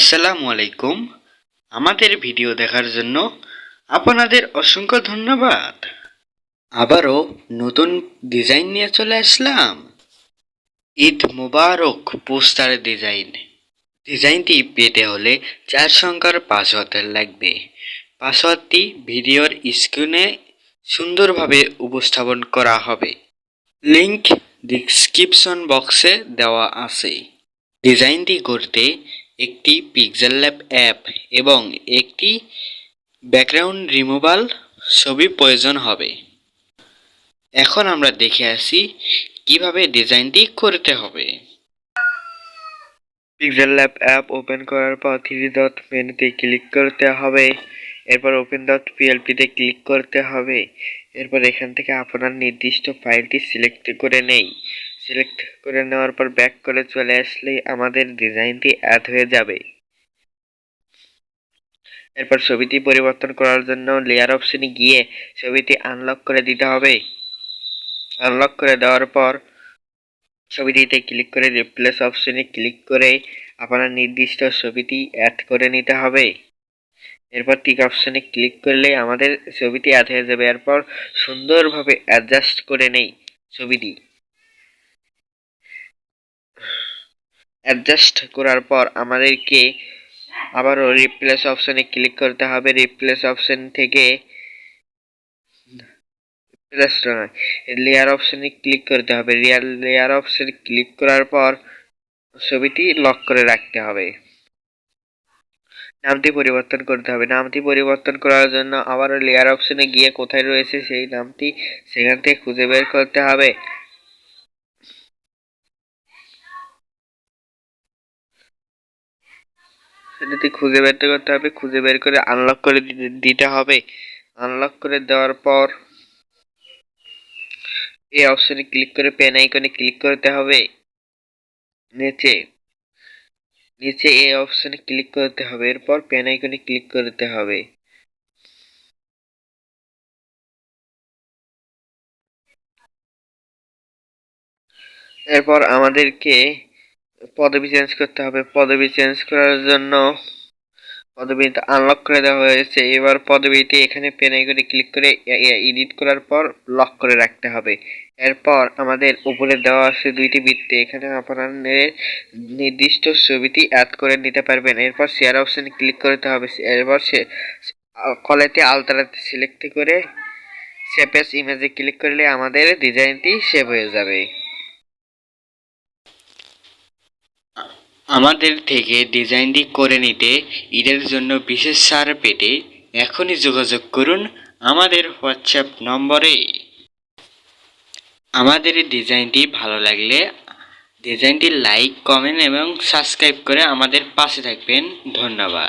আসসালামু আলাইকুম। আমাদের ভিডিও দেখার জন্য আপনাদের অসংখ্য ধন্যবাদ। আবারও নতুন ডিজাইন নিয়ে চলে আসলাম। Eid Mubarak poster design. ডিজাইনটি পেতে হলে চার সংখ্যার পাসওয়ার্ড লাগবে। পাসওয়ার্ডটি ভিডিওর স্ক্রিনে সুন্দরভাবে উপস্থাপন করা হবে। লিংক ডিসক্রিপশন বক্সে দেওয়া আছে। ডিজাইনটি করতে একটি পিক্সেল ল্যাব অ্যাপ এবং একটি ব্যাকগ্রাউন্ড রিমুভাল ছবি প্রয়োজন হবে। এখন আমরা দেখে আসি কীভাবে ডিজাইনটি করতে হবে। পিক্সেল ল্যাব অ্যাপ ওপেন করার পর থ্রি ডট মেনুতে ক্লিক করতে হবে। এরপর ওপেন ডট পিএলপিতে ক্লিক করতে হবে। এরপর এখান থেকে আপনার নির্দিষ্ট ফাইলটি সিলেক্ট করে নেই। সিলেক্ট করে নেওয়ার পর ব্যাক করে চলে আসলেই আমাদের ডিজাইনটি অ্যাড হয়ে যাবে। এরপর ছবিটি পরিবর্তন করার জন্য লেয়ার অপশনে গিয়ে ছবিটি আনলক করে দিতে হবে। আনলক করে দেওয়ার পর ছবিটিতে ক্লিক করে রিপ্লেস অপশনে ক্লিক করে আপনার নির্দিষ্ট ছবিটি অ্যাড করে নিতে হবে। এরপর টিক অপশনে ক্লিক করলে আমাদের ছবিটি অ্যাড হয়ে যাবে। এরপর সুন্দরভাবে অ্যাডজাস্ট করে নেই ছবিটি। অ্যাডজাস্ট করার পর আমাদেরকে আবারও রিপ্লেস অপশনে ক্লিক করতে হবে। রিপ্লেস অপশন থেকে রিপ্লেস নয় লেয়ার ক্লিক করতে হবে। লেয়ার ক্লিক করার পর ছবিটি লক করে রাখতে হবে। নামটি পরিবর্তন করতে হবে। নামটি পরিবর্তন করার জন্য আবারও লেয়ার অপশনে গিয়ে কোথায় রয়েছে সেই নামটি সেখান থেকে খুঁজে বের করতে হবে। সেটাতে খুঁজে বের করতে হবে, খুঁজে বের করে আনলক করে দিতে- দিতে হবে। আনলক করে দেওয়ার পর এই অপশনে ক্লিক করে পেন আইকনে ক্লিক করতে হবে। নিচে নিচে এই অপশনে ক্লিক করতে হবে, এরপর পেন আইকনে ক্লিক করতে হবে। এরপর আমাদেরকে পদবি চেঞ্জ করতে হবে। পদবি চেঞ্জ করার জন্য পদবিটা আনলক করে দেওয়া হয়েছে। এবার পদবিটি এখানে পেন আইকনে ক্লিক করে এডিট করার পর লক করে রাখতে হবে। এরপর আমাদের উপরে দেওয়া আছে দুইটি বৃত্তে। এখানে আপনার নির্দিষ্ট ছবিটি অ্যাড করে নিতে পারবেন। এরপর শেয়ার অপশনে ক্লিক করতে হবে। এরপর সে কলেতে আলতারাতে সিলেক্ট করে সেপেস ইমেজে ক্লিক করলে আমাদের ডিজাইনটি সেভ হয়ে যাবে। আমাদের থেকে ডিজাইনটি করে নিতে ঈদের জন্য বিশেষ ছাড় পেতে এখনই যোগাযোগ করুন আমাদের হোয়াটসঅ্যাপ নম্বরে। আমাদের ডিজাইনটি ভালো লাগলে ডিজাইনটি লাইক, কমেন্ট এবং সাবস্ক্রাইব করে আমাদের পাশে থাকবেন। ধন্যবাদ।